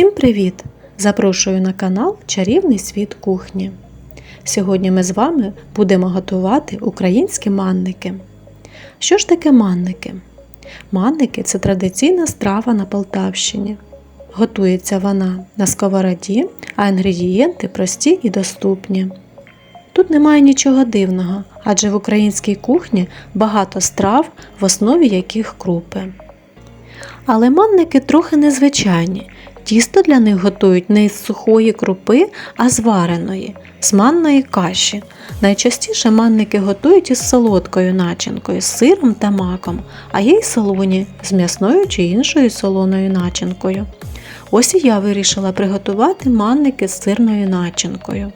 Всім привіт! Запрошую на канал Чарівний світ кухні. Сьогодні ми з вами будемо готувати українські манники. Що ж таке манники? Манники це традиційна страва на Полтавщині. Готується вона на сковороді, а інгредієнти прості і доступні. Тут немає нічого дивного, адже в українській кухні багато страв, в основі яких крупи. Але манники трохи незвичайні. Тісто для них готують не із сухої крупи, а з вареної, з манної каші. Найчастіше манники готують із солодкою начинкою, з сиром та маком, а є й солоні з м'ясною чи іншою солоною начинкою. Ось і я вирішила приготувати манники з сирною начинкою.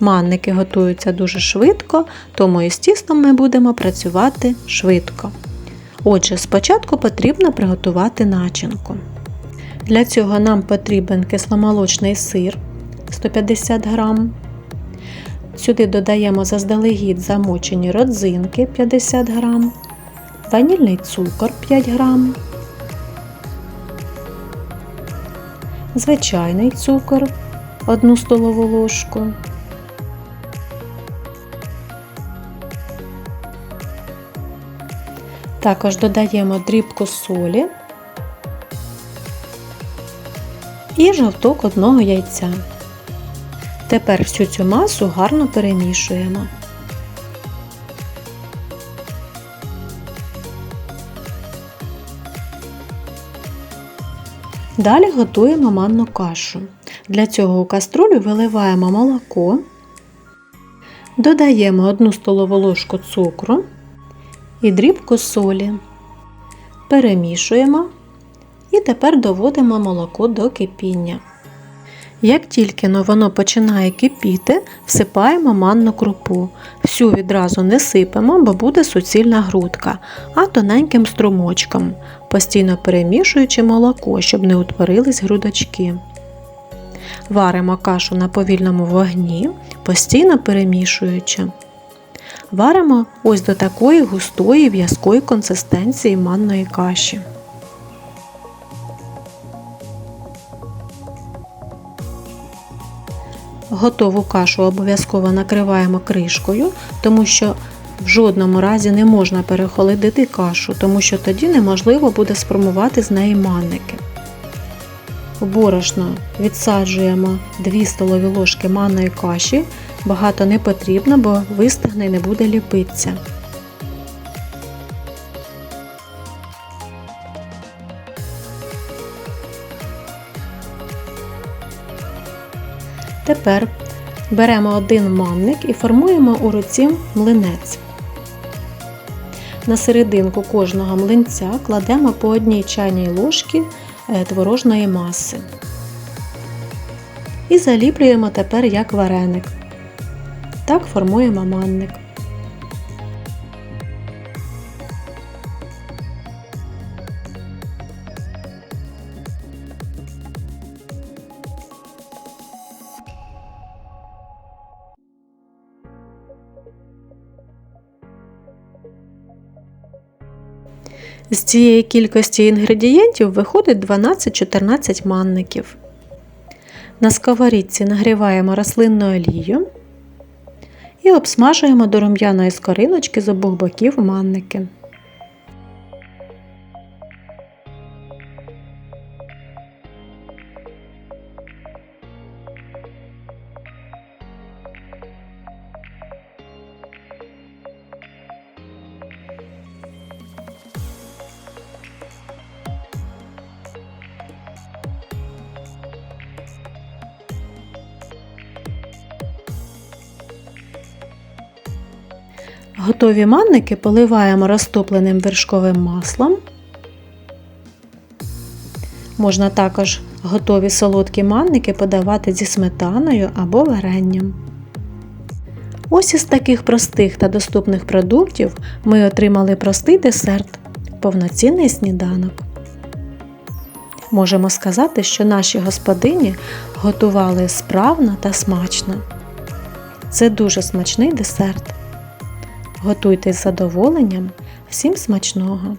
Манники готуються дуже швидко, тому із тістом ми будемо працювати швидко. Отже, спочатку потрібно приготувати начинку. Для цього нам потрібен кисломолочний сир 150 г. Сюди додаємо заздалегідь замочені родзинки 50 г, ванільний цукор 5 г, звичайний цукор 1 столову ложку. Також додаємо дрібку солі і жовток одного яйця. Тепер всю цю масу гарно перемішуємо. Далі готуємо манну кашу. Для цього у каструлю виливаємо молоко, додаємо 1 столову ложку цукру і дрібку солі. Перемішуємо і тепер доводимо молоко до кипіння. Як тільки воно починає кипіти, всипаємо манну крупу. Всю відразу не сипемо, бо буде суцільна грудка, а тоненьким струмочком, постійно перемішуючи молоко, щоб не утворились грудочки. Варимо кашу на повільному вогні, постійно перемішуючи. Варимо ось до такої густої в'язкої консистенції манної каші. Готову кашу обов'язково накриваємо кришкою, тому що в жодному разі не можна перехолодити кашу, тому що тоді неможливо буде сформувати з неї манники. В борошно відсаджуємо 2 столові ложки манної каші, багато не потрібно, бо вистигне і не буде ліпитися. Тепер беремо один манник і формуємо у руці млинець. На серединку кожного млинця кладемо по одній чайній ложці творожної маси. І заліплюємо тепер як вареник. Так формуємо манник. З цієї кількості інгредієнтів виходить 12-14 манників. На сковорідці нагріваємо рослинну олію і обсмажуємо до рум'яної скориночки з обох боків манники. Готові манники поливаємо розтопленим вершковим маслом. Можна також готові солодкі манники подавати зі сметаною або варенням. Ось із таких простих та доступних продуктів ми отримали простий десерт, повноцінний сніданок. Можемо сказати, що наші господині готували справно та смачно. Це дуже смачний десерт. Готуйте з задоволенням. Всім смачного!